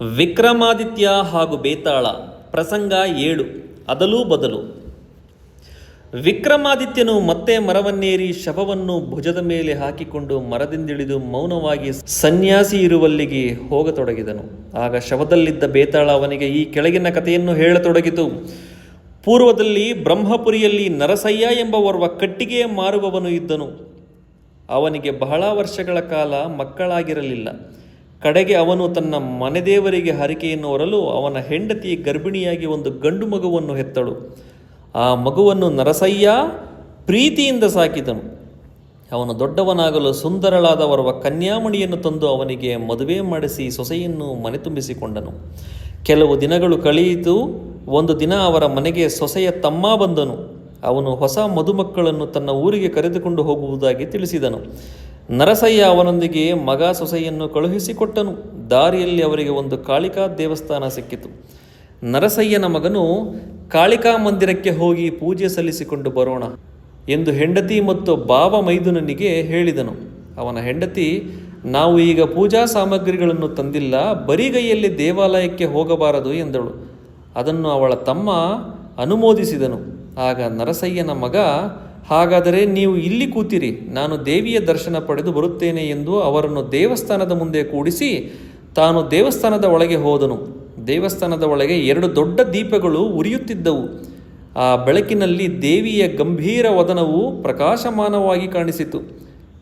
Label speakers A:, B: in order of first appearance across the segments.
A: ವಿಕ್ರಮಾದಿತ್ಯ ಹಾಗೂ ಬೇತಾಳ, ಪ್ರಸಂಗ ಏಳು, ಅದಲು ಬದಲು. ವಿಕ್ರಮಾದಿತ್ಯನು ಮತ್ತೆ ಮರವನ್ನೇರಿ ಶವವನ್ನು ಭುಜದ ಮೇಲೆ ಹಾಕಿಕೊಂಡು ಮರದಿಂದಿಳಿದು ಮೌನವಾಗಿ ಸನ್ಯಾಸಿ ಇರುವಲ್ಲಿಗೆ ಹೋಗತೊಡಗಿದನು. ಆಗ ಶವದಲ್ಲಿದ್ದ ಬೇತಾಳ ಅವನಿಗೆ ಈ ಕೆಳಗಿನ ಕಥೆಯನ್ನು ಹೇಳತೊಡಗಿತು. ಪೂರ್ವದಲ್ಲಿ ಬ್ರಹ್ಮಪುರಿಯಲ್ಲಿ ನರಸಯ್ಯ ಎಂಬ ಓರ್ವ ಕಟ್ಟಿಗೆ ಮಾರುವವನು ಇದ್ದನು. ಅವನಿಗೆ ಬಹಳ ವರ್ಷಗಳ ಕಾಲ ಮಕ್ಕಳಾಗಿರಲಿಲ್ಲ. ಕಡೆಗೆ ಅವನು ತನ್ನ ಮನೆದೇವರಿಗೆ ಹರಿಕೆಯನ್ನು ಹೊರಲು ಅವನ ಹೆಂಡತಿ ಗರ್ಭಿಣಿಯಾಗಿ ಒಂದು ಗಂಡು ಮಗುವನ್ನು ಹೆತ್ತಳು. ಆ ಮಗುವನ್ನು ನರಸಯ್ಯ ಪ್ರೀತಿಯಿಂದ ಸಾಕಿದನು. ಅವನು ದೊಡ್ಡವನಾಗಲು ಸುಂದರಳಾದವರವ ಕನ್ಯಾಮಣಿಯನ್ನು ತಂದು ಅವನಿಗೆ ಮದುವೆ ಮಾಡಿಸಿ ಸೊಸೆಯನ್ನು ಮನೆ ತುಂಬಿಸಿಕೊಂಡನು. ಕೆಲವು ದಿನಗಳು ಕಳೆಯಿತು. ಒಂದು ದಿನ ಅವರ ಮನೆಗೆ ಸೊಸೆಯ ತಮ್ಮ ಬಂದನು. ಅವನು ಹೊಸ ಮದುಮಕ್ಕಳನ್ನು ತನ್ನ ಊರಿಗೆ ಕರೆದುಕೊಂಡು ಹೋಗುವುದಾಗಿ ತಿಳಿಸಿದನು. ನರಸಯ್ಯ ಅವನೊಂದಿಗೆ ಮಗ ಸೊಸೆಯನ್ನು ಕಳುಹಿಸಿಕೊಟ್ಟನು. ದಾರಿಯಲ್ಲಿ ಅವರಿಗೆ ಒಂದು ಕಾಳಿಕಾ ದೇವಸ್ಥಾನ ಸಿಕ್ಕಿತು. ನರಸಯ್ಯನ ಮಗನು ಕಾಳಿಕಾ ಮಂದಿರಕ್ಕೆ ಹೋಗಿ ಪೂಜೆ ಸಲ್ಲಿಸಿಕೊಂಡು ಬರೋಣ ಎಂದು ಹೆಂಡತಿ ಮತ್ತು ಬಾವ ಮೈದುನನಿಗೆ ಹೇಳಿದನು. ಅವನ ಹೆಂಡತಿ, ನಾವು ಈಗ ಪೂಜಾ ಸಾಮಗ್ರಿಗಳನ್ನು ತಂದಿಲ್ಲ ಬರಿಗೈಯಲ್ಲಿ ದೇವಾಲಯಕ್ಕೆ ಹೋಗಬಾರದು ಎಂದಳು. ಅದನ್ನು ಅವಳ ತಮ್ಮ ಅನುಮೋದಿಸಿದನು. ಆಗ ನರಸಯ್ಯನ ಮಗ ಹಾಗಾದರೆ ನೀವು ಇಲ್ಲಿ ಕೂತಿರಿ. ನಾನು ದೇವಿಯ ದರ್ಶನ ಪಡೆದು ಬರುತ್ತೇನೆ ಎಂದು ಅವರನ್ನು ದೇವಸ್ಥಾನದ ಮುಂದೆ ಕೂಡಿಸಿ ತಾನು ದೇವಸ್ಥಾನದ ಒಳಗೆ ಹೋದನು. ದೇವಸ್ಥಾನದ ಒಳಗೆ ಎರಡು ದೊಡ್ಡ ದೀಪಗಳು ಉರಿಯುತ್ತಿದ್ದವು. ಆ ಬೆಳಕಿನಲ್ಲಿ ದೇವಿಯ ಗಂಭೀರ ವದನವು ಪ್ರಕಾಶಮಾನವಾಗಿ ಕಾಣಿಸಿತು.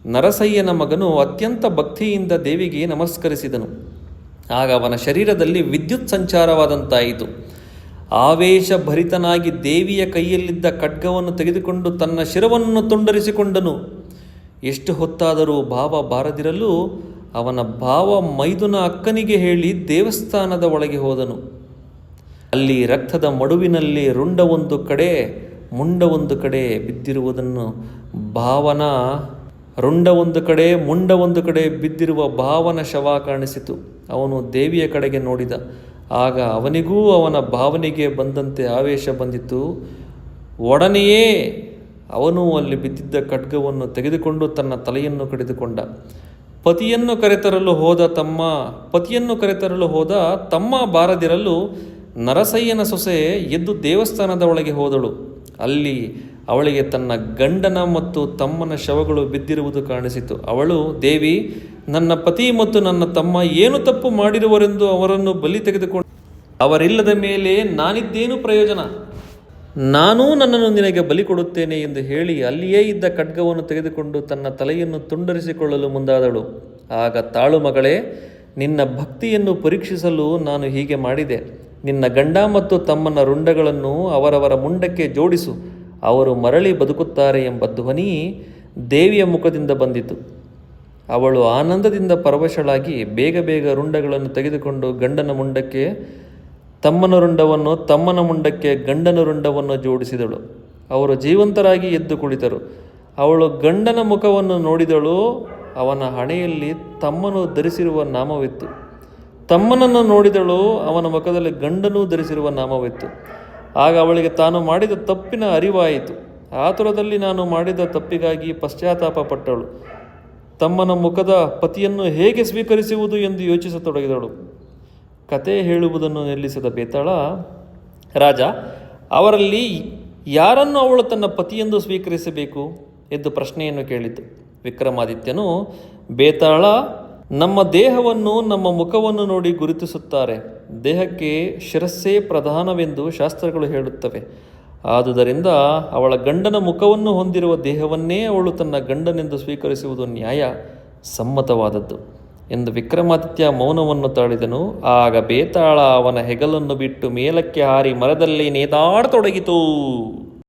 A: ನರಸಯ್ಯನ ಮಗನು ಅತ್ಯಂತ ಭಕ್ತಿಯಿಂದ ದೇವಿಗೆ ನಮಸ್ಕರಿಸಿದನು. ಆಗ ಅವನ ಶರೀರದಲ್ಲಿ ವಿದ್ಯುತ್ ಸಂಚಾರವಾದಂತಾಯಿತು. ಆವೇಶಭರಿತನಾಗಿ ದೇವಿಯ ಕೈಯಲ್ಲಿದ್ದ ಖಡ್ಗವನ್ನು ತೆಗೆದುಕೊಂಡು ತನ್ನ ಶಿರವನ್ನು ತುಂಡರಿಸಿಕೊಂಡನು. ಎಷ್ಟು ಹೊತ್ತಾದರೂ ಭಾವ ಬಾರದಿರಲು ಅವನ ಭಾವ ಮೈದುನ ಅಕ್ಕನಿಗೆ ಹೇಳಿ ದೇವಸ್ಥಾನದ ಒಳಗೆ ಹೋದನು. ಅಲ್ಲಿ ರಕ್ತದ ಮಡುವಿನಲ್ಲಿ ರುಂಡ ಒಂದು ಕಡೆ, ಮುಂಡ ಒಂದು ಕಡೆ ಬಿದ್ದಿರುವುದನ್ನು ಭಾವನ ರುಂಡ ಒಂದು ಕಡೆ, ಮುಂಡ ಒಂದು ಕಡೆ ಬಿದ್ದಿರುವ ಭಾವನ ಶವ ಕಾಣಿಸಿತು. ಅವನು ದೇವಿಯ ಕಡೆಗೆ ನೋಡಿದ. ಆಗ ಅವನಿಗೂ ಅವನ ಭಾವನೆಗೆ ಬಂದಂತೆ ಆವೇಶ ಬಂದಿತು ಒಡನೆಯೇ ಅವನು ಅಲ್ಲಿ ಬಿದ್ದಿದ್ದ ಖಡ್ಗವನ್ನು ತೆಗೆದುಕೊಂಡು ತನ್ನ ತಲೆಯನ್ನು ಕಡಿದುಕೊಂಡ. ಪತಿಯನ್ನು ಕರೆತರಲು ಹೋದ ತಮ್ಮ, ಪತಿಯನ್ನು ಕರೆತರಲು ಹೋದ ತಮ್ಮ ಬಾರದಿರಲು ನರಸಯ್ಯನ ಸೊಸೆ ಎದ್ದು ದೇವಸ್ಥಾನದ ಒಳಗೆ ಹೋದಳು. ಅಲ್ಲಿ ಅವಳಿಗೆ ತನ್ನ ಗಂಡನ ಮತ್ತು ತಮ್ಮನ ಶವಗಳು ಬಿದ್ದಿರುವುದು ಕಾಣಿಸಿತು. ಅವಳು, ದೇವಿ, ನನ್ನ ಪತಿ ಮತ್ತು ನನ್ನ ತಮ್ಮ ಏನು ತಪ್ಪು ಮಾಡಿರುವರೆಂದು ಅವರನ್ನು ಬಲಿ ತೆಗೆದುಕೊಂಡು ಅವರಿಲ್ಲದ ಮೇಲೆ ನಾನಿದ್ದೇನು ಪ್ರಯೋಜನ? ನಾನೂ ನನ್ನನ್ನು ನಿನಗೆ ಬಲಿ ಕೊಡುತ್ತೇನೆ ಎಂದು ಹೇಳಿ ಅಲ್ಲಿಯೇ ಇದ್ದ ಖಡ್ಗವನ್ನು ತೆಗೆದುಕೊಂಡು ತನ್ನ ತಲೆಯನ್ನು ತುಂಡರಿಸಿಕೊಳ್ಳಲು ಮುಂದಾದಳು. ಆಗ, ತಾಳು ಮಗಳೇ, ನಿನ್ನ ಭಕ್ತಿಯನ್ನು ಪರೀಕ್ಷಿಸಲು ನಾನು ಹೀಗೆ ಮಾಡಿದೆ. ನಿನ್ನ ಗಂಡ ಮತ್ತು ತಮ್ಮನ ರುಂಡಗಳನ್ನು ಅವರವರ ಮುಂಡಕ್ಕೆ ಜೋಡಿಸು. ಅವರು ಮರಳಿ ಬದುಕುತ್ತಾರೆ ಎಂಬ ಧ್ವನಿ ದೇವಿಯ ಮುಖದಿಂದ ಬಂದಿತು. ಅವಳು ಆನಂದದಿಂದ ಪರವಶಳಾಗಿ ಬೇಗ ಬೇಗ ರುಂಡಗಳನ್ನು ತೆಗೆದುಕೊಂಡು ಗಂಡನ ಮುಂಡಕ್ಕೆ ತಮ್ಮನ ರುಂಡವನ್ನು, ತಮ್ಮನ ಮುಂಡಕ್ಕೆ ಗಂಡನ ರುಂಡವನ್ನು ಜೋಡಿಸಿದಳು. ಅವರು ಜೀವಂತರಾಗಿ ಎದ್ದು ಕುಳಿತರು. ಅವಳು ಗಂಡನ ಮುಖವನ್ನು ನೋಡಿದಳು. ಅವನ ಹಣೆಯಲ್ಲಿ ತಮ್ಮನು ಧರಿಸಿರುವ ನಾಮವಿತ್ತು. ತಮ್ಮನನ್ನು ನೋಡಿದಳು. ಅವನ ಮುಖದಲ್ಲಿ ಗಂಡನೂ ಧರಿಸಿರುವ ನಾಮವಿತ್ತು. ಆಗ ಅವಳಿಗೆ ತಾನು ಮಾಡಿದ ತಪ್ಪಿನ ಅರಿವಾಯಿತು. ಆತುರದಲ್ಲಿ ನಾನು ಮಾಡಿದ ತಪ್ಪಿಗಾಗಿ ಪಶ್ಚಾತ್ತಾಪ ಪಟ್ಟಳು ತಮ್ಮನ ಮುಖದ ಪತಿಯನ್ನು ಹೇಗೆ ಸ್ವೀಕರಿಸುವುದು ಎಂದು ಯೋಚಿಸತೊಡಗಿದಳು. ಕತೆ ಹೇಳುವುದನ್ನು ನಿಲ್ಲಿಸಿದ ಬೇತಾಳ, ರಾಜ, ಅವರಲ್ಲಿ ಯಾರನ್ನು ಅವಳು ತನ್ನ ಪತಿಯೆಂದು ಸ್ವೀಕರಿಸಬೇಕು? ಎಂದು ಪ್ರಶ್ನೆಯನ್ನು ಕೇಳಿತು. ವಿಕ್ರಮಾದಿತ್ಯನು, ಬೇತಾಳ, ನಮ್ಮ ದೇಹವನ್ನು ನಮ್ಮ ಮುಖವನ್ನು ನೋಡಿ ಗುರುತಿಸುತ್ತಾರೆ. ದೇಹಕ್ಕೆ ಶಿರಸ್ಸೇ ಪ್ರಧಾನವೆಂದು ಶಾಸ್ತ್ರಗಳು ಹೇಳುತ್ತವೆ. ಆದುದರಿಂದ ಅವಳ ಗಂಡನ ಮುಖವನ್ನು ಹೊಂದಿರುವ ದೇಹವನ್ನೇ ಅವಳು ತನ್ನ ಗಂಡನೆಂದು ಸ್ವೀಕರಿಸುವುದು ನ್ಯಾಯ, ಸಮ್ಮತವಾದದ್ದು. ಎಂದು ವಿಕ್ರಮಾದಿತ್ಯ ಮೌನವನ್ನು ತಾಳಿದನು. ಆಗ ಬೇತಾಳ ಅವನ ಹೆಗಲನ್ನು ಬಿಟ್ಟು ಮೇಲಕ್ಕೆ ಹಾರಿ ಮರದಲ್ಲಿ ನೇತಾಡತೊಡಗಿತು.